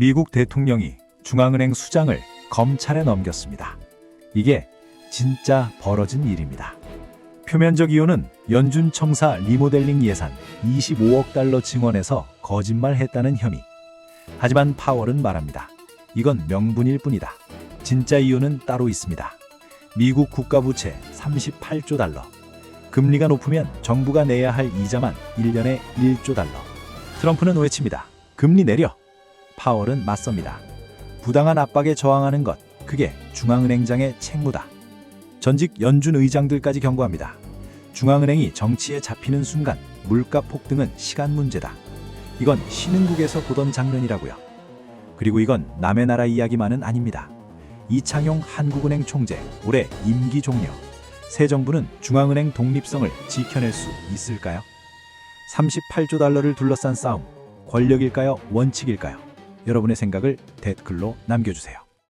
미국 대통령이 중앙은행 수장을 검찰에 넘겼습니다. 이게 진짜 벌어진 일입니다. 표면적 이유는 연준 청사 리모델링 예산 25억 달러 증원해서 거짓말했다는 혐의. 하지만 파월은 말합니다. 이건 명분일 뿐이다. 진짜 이유는 따로 있습니다. 미국 국가부채 38조 달러. 금리가 높으면 정부가 내야 할 이자만 1년에 1조 달러. 트럼프는 외칩니다. 금리 내려. 파월은 맞섭니다. 부당한 압박에 저항하는 것, 그게 중앙은행장의 책무다. 전직 연준 의장들까지 경고합니다. 중앙은행이 정치에 잡히는 순간 물가 폭등은 시간 문제다. 이건 신흥국에서 보던 장면이라고요. 그리고 이건 남의 나라 이야기만은 아닙니다. 이창용 한국은행 총재 올해 임기 종료. 새 정부는 중앙은행 독립성을 지켜낼 수 있을까요? 38조 달러를 둘러싼 싸움. 권력일까요? 원칙일까요? 여러분의 생각을 댓글로 남겨주세요.